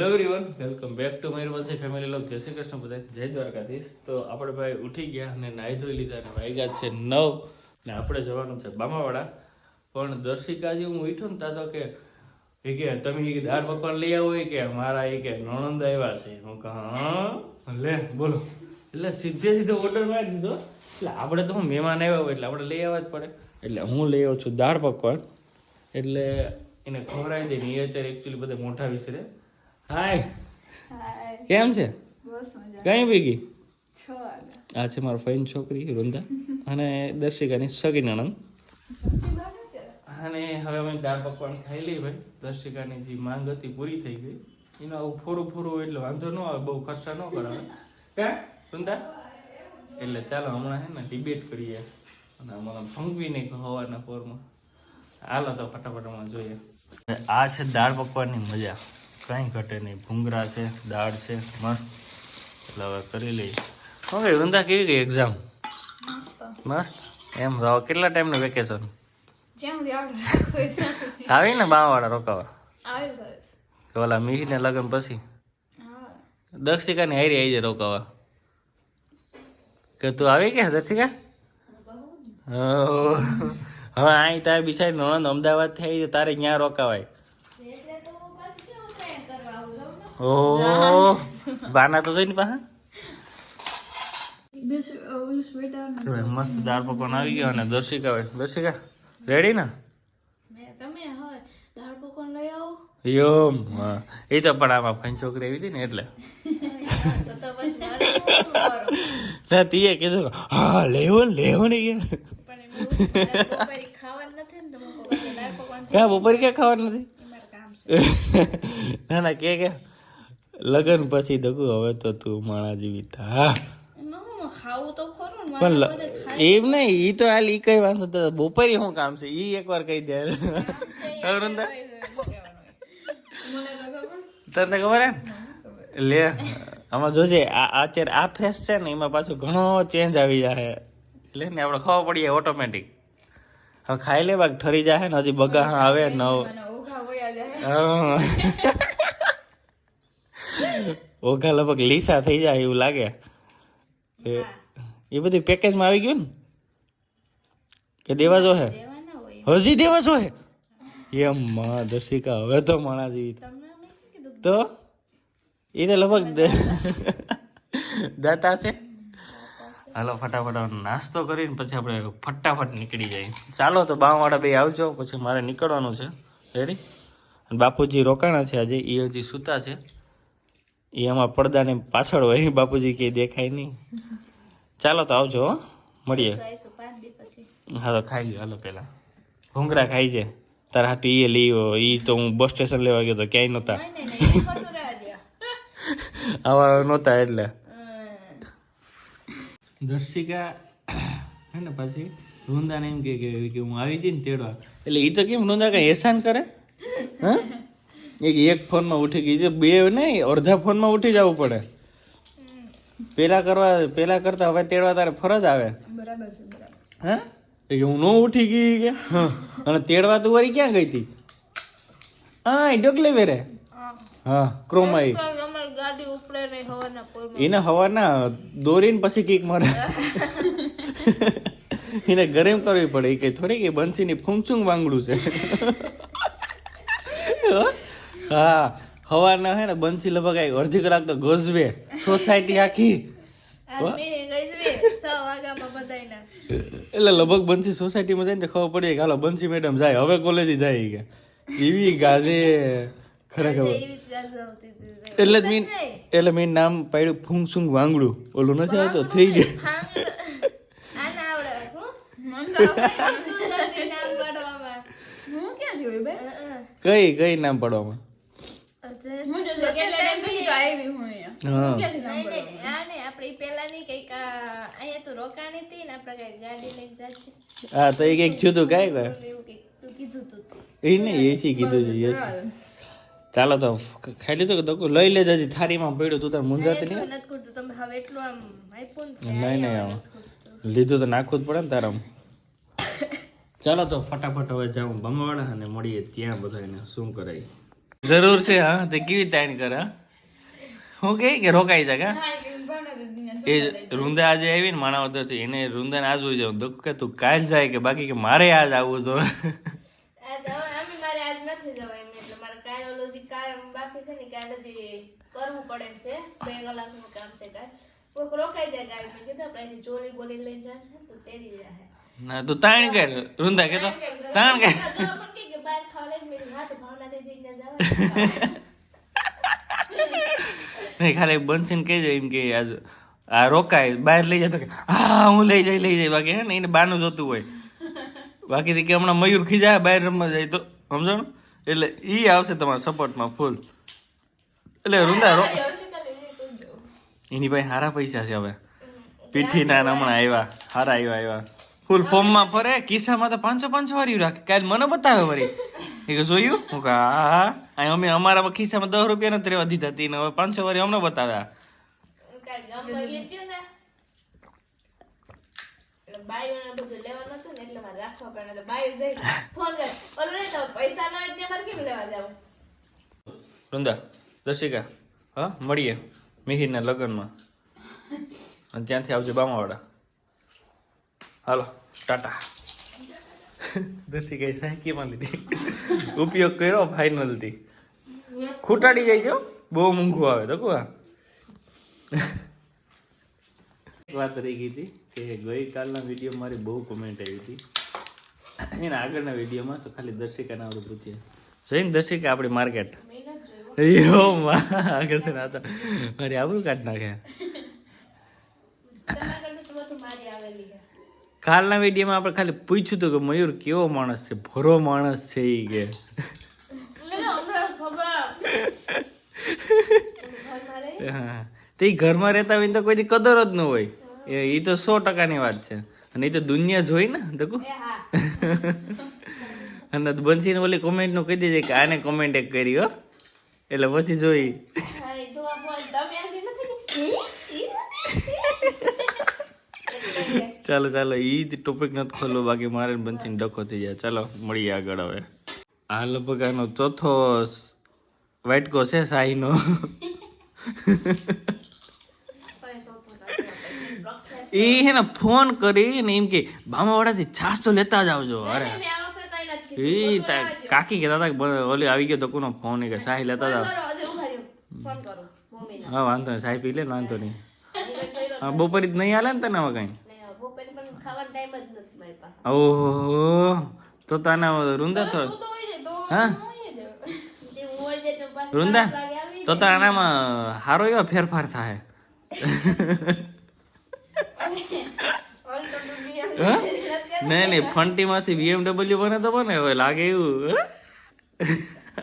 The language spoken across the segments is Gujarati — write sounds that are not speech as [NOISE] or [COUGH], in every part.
Hello everyone welcome back to Mayurvanshi family લોક જય શ્રી કૃષ્ણ બધા જય દ્વારકાધીશ. તો આપણે ભાઈ ઉઠી ગયા અને નાહી ધોઈ લીધા અને વાગ્યા છે નવ. ને આપણે જવાનું છે બામાવાડા. પણ દર્શિકાજી, હું ઉઠ્યો ને તા તો કે, એ કે, તમે એ દાળ પકવાન લઈ આવો એ કે, મારા એ કે, નણંદ આવ્યા છે. હું કહું લે, બોલો. એટલે સીધે સીધો ઓર્ડર મારી દીધો. એટલે આપણે તો મહેમાન આવ્યા હોય એટલે આપણે લઈ આવવા જ પડે. એટલે હું લઈ આવું છું દાળ પકવાન. એટલે એને ખવડાવી દે ને એ અત્યારે એકચ્યુઅલી બધા મોટા વિસરે. હાય કેમ છે? બસ મજા કઈ ભેગી છ આ છે મારો ફઈન છોકરી વૃંદા. અને દર્શિકાની સગી નણંદ. અને હવે અમે દાળ પકવાન ખાઈ લઈ ભાઈ. દર્શિકાની જે માંગ હતી પૂરી થઈ ગઈ. એનું આવું ફોરું ફોરું એટલે વાંધો ન આવે બહુ ખર્ચા ન કરાવે. કા વૃંદા? એટલે ચાલો હમણાં હે ને ડિબેટ કરીએ. અને અમારા ભંગવીને હવાના પોરમાં. હાલો તો ફટાફટ હમણાં જોઈએ. આ છે દાળ પકવાનની મજા. કાંઈ ઘટે નહીં. ભૂંગરા છે દાળ છે મસ્ત. એટલે હવે કરી લઈએ. હવે વૃંદા કેવી ગઈ એક્ઝામ મસ્ત. મસ્ત? એમ રહો કેટલા ટાઈમનું વેકેશન જ્યાં. [LAUGHS] આવી ને બાવાવાળા રોકાવા? ઓલા મિહિને લગ્ન પછી? હા. દર્શિકાની હારી આવી જાય રોકાવા. કે તું આવી કે દર્શિકા ઓહ. હવે અહીં તારે બિચારી નણંદ અમદાવાદથી આવી છે તારે ત્યાં રોકાવાય? ઓહ. બાના તો જઈને પાછા. મસ્ત દાળ પકવાન આવી ગયો અને દર્શિકા હોય. દર્શિકા રેડી ને? હા એ તો પણ આમાં ફાઈન છોકરી આવી હતી ને એટલે? ના તીએ કીધું હા, લેવો ને લેવો ને ક્યાં બપોરે ક્યાં ખાવાનું નથી? ના ના, કે કે. લગન પછી દગુ હવે તો તું માણા જેવી થા. પણ એમ નહીં ઈ તો હાલ ઈ કઈ વાંધો તો બપોરે શું કામ છે ઈ એકવાર કહી દે. ખબર તને ખબર હે લે આમાં જોજે આ અત્યારે આ ફેસ છે ને એમાં પાછું ઘણો ચેન્જ આવી જાય એટલે ને આપણે ખબર પડી જાય ઓટોમેટિક હવે ખાઈ લે બાગ ઠરી જાય ને હજી બગા આવે નવ હા. ઓઘા લગભગ લીસા થઈ જાય એવું લાગે. એ એ બધી પેકેજમાં આવી ગયું ને? કે દેવા જો હે હજી દેવા જો હે? એમ માં દર્શિકા હવે તો માણા જેવી. તો? એ તો લગભગ [LAUGHS] દાતા છે? હાલો ફટાફટ નાસ્તો કરીને પછી આપણે ફટાફટ નીકળી જાય ચાલો તો બાવાળા બે આવજો પછી મારે નીકળવાનું છે. રેડી અને બાપુજી રોકાણા છે આજે એ હજી સૂતા છે. એ આમાં પડદાને પાછળ હોય બાપુજી કે દેખાય નહીં. ચાલો તો આવજો હો મળીએ. હા તો ખાઈ લો હાલો પેલા. ઘૂંઘરા ખાઈ છે. તારા હાટુ એ લીવો એ તો હું બસ સ્ટેશન લેવા ગયો તો ક્યાંય નહોતા. આવા નહોતા એટલે. દર્શિકા હે ને પછી વૃંદાને એમ કે કે કે હું આવી જઈને તેડવા. એટલે એ તો કેમ વૃંદા કઈ એહસાન કરે? હા? એક એક ફોનમાં ઉઠી ગઈ. છે બે નહીં અડધા ફોનમાં ઉઠી જવું પડે. પેલા કરવા પેલા કરતા હવે તેડવા તારે ફરજ આવે. બરાબર છે હે? એ હું નો ઉઠી ગઈ કે? અને તેડવા તું વળી ક્યાં ગઈ હતી હા એ ડોકલે વેરે. હા. હા ક્રોમાઈ. તો અમારી ગાડી ઉપડે નહીં હવાના પોરમાં. એને હવાના દોરીને પછી કીક મારે. એને ગરમ કરવી પડે. એ કઈ થોડી કે બંસીની ફૂંચુંગ વાંગડું છે. [LAUGHS] હા હવાના હે ને બંસી લગભગ આ અડધી કલાક તો ગોઝવે સોસાયટી આખી. એટલે લગભગ બંસી સોસાયટીમાં જાય ને ખબર પડી કે હાલો બંસી મેડમ જાય હવે કોલેજ જાય કે. એવી ગાજે ખરેખર. એટલે જ મીન એટલે મેં નામ પાડ્યું ફૂંગ સુંગ વાંગડું. ઓલું નથી આવતો? થઈ? મને બે? કઈ કઈ નામ પાડવામાં? હું તો આવી હું અહીંયા. હા. નહીં, નહીં, આ નહીં, આપણે ઈ પેલાની કંઈક આ, અહીંયા તું રોકાણી હતી ને આપણે કંઈક ગાડી લઈને જાતી. હા તો એ કંઈક થયું તું કાંઈ કાંઈ એવું કંઈક તું કીધું તું તે. એ નહીં એસી કીધું છે ચાલો તો ખાઈ લીધું કે તો લઈ લેજે હજી થાળીમાં પડ્યું તું તાર મુંજાતી નહીં? નહીં નહીં આમ. લીધું તો નાખવું જ પડે ને તારા [COUGHS] ચાલો તો ફટાફટ હવે જાઉં બમવાડા અને મળીએ ત્યાં બધાને શું કરાય. જરૂર છે હા. તે કેવી તાણ કરે હા? કે કે રોકાઈ જા એ રૂંદા આજે આવી ને માણાવદરથી એને રૂંદા આજ હોય જાવ દુઃખ કે તું કાલ જાય કે બાકી કે મારે આજ આવવું તો? કરવું પડે છે. બે કલાકનું કામ છે કાલ. કોઈક રોકાઈ જાય કાલ મેં કીધું આપણે એની બોલી લઈને તેડી જાય. ના તું તાણ કર. રૂંદા કે તો તાણ કર. ભાવના દીદી ને જવાય [LAUGHS] નહીં ખાલી બંસીને કહી જાય એમ કે આજ આ રોકાય બહાર લઈ જાય તો કે હા હું લઈ જાય લઈ જાય. બાકી હે ને એને બાનું જોતું હોય. બાકી કે હમણાં મયુર ખીજાય બહાર રમવા જાય તો સમજો ને? એટલે એ આવશે તમારા સપોર્ટમાં ફૂલ એટલે રૂંદા એની પાસે સારા પૈસા છે હવે. પીઠીના ના હમણાં આવ્યા સારા આવ્યા આવ્યા. ફૂલ ફોર્મમાં ફરે કિસ્સામાં તો પાંચસો પાંચસો વાળી રાખે. કાલ મને બતાવે વળી એ કે જોયું? હું કે હા અહીં અમે અમારા ખિસ્સામાં દસ રૂપિયા નથી રહેવા દીધા હતી ને હવે પાંચસો વાળી અમને બતાવ્યા. કાંઈ ગામમાં વેચ્યું ને એટલે બાયોને બધું લેવાનું હતું ને એટલે મારે રાખવા પડે તો બાયો જઈ ફોન કરે. ઓલો રે તો પૈસા ન હોય ત્યાં મારે કેમ લેવા જાવ? વૃંદા દર્શિકા હા મળીએ. મિહિરના લગ્નમાં. ત્યાંથી આવજો બામાવાડા હાલો ટાટા. દર્શિકાએ સાયકીમાં લીધી. ઉપયોગ કર્યો ફાઇનલથી ખૂટાડી જાય છો બહુ મૂંઘું આવે તો કુવા. વાત રહી ગઈ હતી કે ગઈકાલના વીડિયો મારી બહુ કમેન્ટ આવી હતી. એના આગળના વિડીયોમાં તો ખાલી દર્શિકાને આપણે પૂછીએ. જોઈને દર્શિકા આપણી માર્કેટ યો આગળ છે ને તો. મારી આબરૂ કાઢ નાખે. કાલના વિડીયોમાં આપણે ખાલી પૂછ્યું હતું કે મયુર કેવો માણસ છે? ભરો માણસ છે એ કે. મેં તો એ ઘરમાં હા. તે ઘરમાં રહેતા હોય તો કોઈ કદર જ ન હોય. એ તો સો ટકાની વાત છે. અને એ તો દુનિયા જોઈ ને તકુ હા. અને બંસીને ઓલી કોમેન્ટનું કહી દેજે કે આને કોમેન્ટ એક કરી હો. એટલે પછી જોઈ હા, એ તો આ બોલ, તમે આની નથી કે, હે? ઈ નથી? ચાલો ચાલો ઈ ટોપિક નથી ખોલવો બાકી મારે ને બંસીને ડખો થઈ જાય. ચાલો મળીએ આગળ હવે. આ લગભગ આનો ચોથો વાટકો છે. પ્રખ્યાત. એ હે ને ફોન કરી ને એમ કે ભામાવાડાથી છાસ તો લેતા જ આવજો. અરે. એ તા- કાકી કહેતા હતા ઓલી આવી ગયો તો કોનો ફોન? કે સાહી લેતા મમ્મીને. હા વાંધો નહીં સાહી પી લે વાંધો નહીં. જ બપોરે જ નહીં હાલે ને તને હવે કઈ? Time જ નથી મારી પાસે. ઓહો તો તાના રૂંદા તો હા? છે તો આનામાં સારો એવો ફેરફાર થાય. હા? નહીં નહીં ફંટીમાંથી બીએમડબલ્યુ બને તો બને હવે લાગે એવું. [LAUGHS]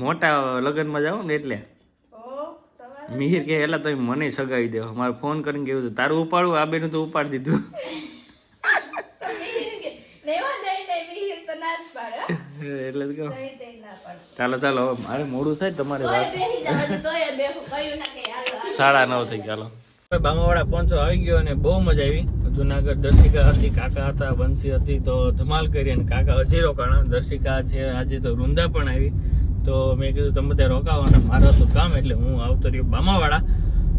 મોટા લગ્નમાં જાઉં ને એટલે. મિહિર કે એટલે તમે મને સગાવી દેવો મારે ફોન કરીને કેવું હતું તારું ઉપાડવું આ બેનું તો ઉપાડી દીધું. [LAUGHS] એટલે કહું. ચાલો ચાલો હવે મારે મોડું થાય તમારે. સાડા નવ થઈ ચાલો બામાવાડા પહોંચો આવી ગયો અને બહુ મજા આવી. જુનાગઢ દર્શિકા હતી કાકા હતા બંસી હતી તો ધમાલ કરી અને કાકા અજીરો કાણા દર્શિકા છે આજે તો વૃંદા પણ આવી. તો મેં કીધું તમે બધા રોકાવો અને મારા શું કામ એટલે હું આવતો રહ્યો બામાવાળા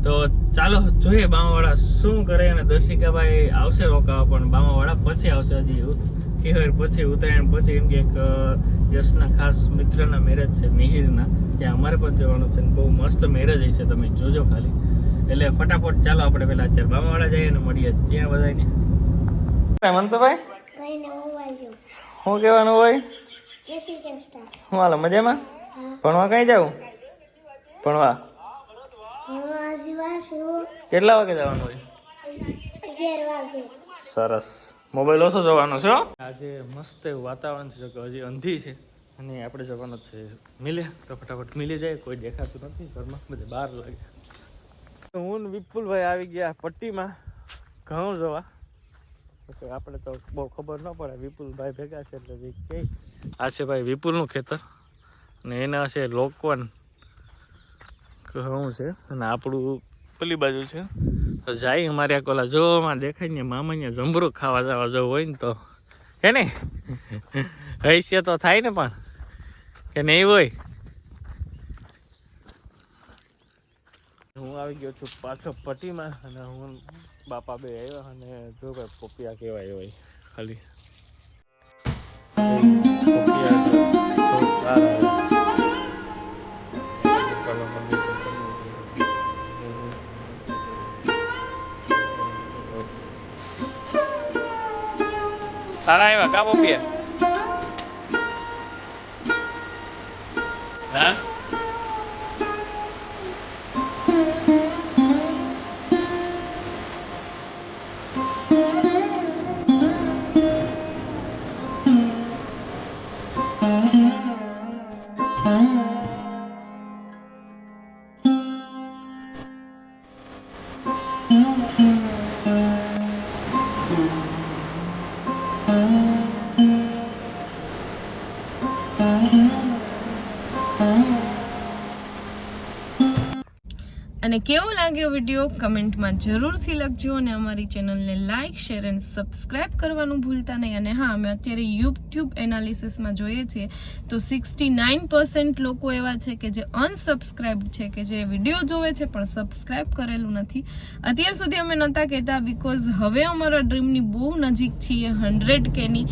તો ચાલો જોઈએ બામાવાળા શું કરે અને દર્શિકાભાઈ આવશે રોકાવા પણ બામાવાળા પછી આવશે હજી કહેવાય પછી ઉત્તરાયણ પછી એમ કે એક યશના ખાસ મિત્રના મેરેજ છે મિહિરના ત્યાં અમારે પણ જવાનું છે બહુ મસ્ત મેરેજ હશે તમે જોજો ખાલી. એટલે ફટાફટ ચાલો આપણે પેલા અત્યારે બામાવાળા જઈએ અને મળીએ ત્યાં બધાને મનતોભાઈ શું કહેવાનું હોય હું હાલો મજામાં? ભણવા કઈ જાવું? ભણવા? કેટલા વાગે જવાનું હોય? સરસ. મોબાઈલ ઓછો જોવાનો છે આજે મસ્ત એવું વાતાવરણ છે કે હજી અંધી છે. અને આપણે જવાનું જ છે મિલે. તો ફટાફટ મિલી જાય કોઈ દેખાતું નથી ઘરમાં. બધે બહાર લાગે હું વિપુલભાઈ આવી ગયા પટ્ટીમાં ઘઉં જોવા. આપણે તો બહુ ખબર ન પડે વિપુલભાઈ ભેગા છે એટલે કે આ છે ભાઈ વિપુલનું ખેતર. અને એના છે લોકવન. ઘઉં છે અને આપણું પેલી બાજુ છે. તો જાય અમારે આ કોલા. જોવામાં દેખાય ને મામા ને જમરૂક ખાવા જવા જવું હોય ને તો. હે ને? હૈસ્ય તો થાય ને પણ. કે નહીં હોય? હું આવી ગયો છું પાછો પટ્ટીમાં અને હું બાપા બે આવ્યા અને જો ભાઈ પોપિયા કહેવાય હોય ખાલી. કરવું. તારા આવ્યા કા પોપિયા હા અને કેવો લાગ્યો વીડિયો કમેન્ટમાં જરૂરથી લખજો અને અમારી ચેનલને લાઇક શેર એન્ડ સબસ્ક્રાઇબ કરવાનું ભૂલતા નહીં. અને હા, અમે અત્યારે યુટ્યુબ એનાલિસિસમાં જોઈએ છીએ તો સિક્સટી નાઇન પર્સન્ટ લોકો એવા છે કે જે અનસબસ્ક્રાઇબ છે, કે જે વીડિયો જોવે છે, પણ સબસ્ક્રાઇબ કરેલું નથી. અત્યાર સુધી અમે નહોતા કહેતા બિકોઝ હવે અમારા ડ્રીમની બહુ નજીક છીએ, હંડ્રેડ કેની.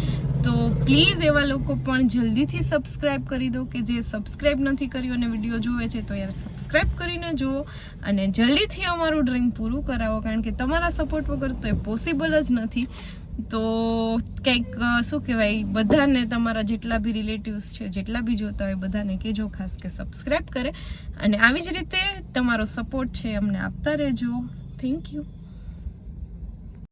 તો પ્લીઝ એવા લોકો પણ જલ્દીથી સબસ્ક્રાઇબ કરી દો કે જે સબસ્ક્રાઇબ નથી કર્યું અને વીડિયો જોવે છે, તો યાર સબસ્ક્રાઇબ કરીને જુઓ. અને જલ્દીથી અમારું ડ્રીમ પૂરું કરાવો, કારણ કે તમારા સપોર્ટ વગર તો એ પોસિબલ જ નથી. તો કંઈક શું કહેવાય, બધાને તમારા જેટલા બી રિલેટિવ્સ છે, જેટલા બી જોતા હોય, બધાને કહેજો ખાસ કે સબસ્ક્રાઈબ કરે. અને આવી જ રીતે તમારો સપોર્ટ છે, અમને આપતા રહેજો. Thank you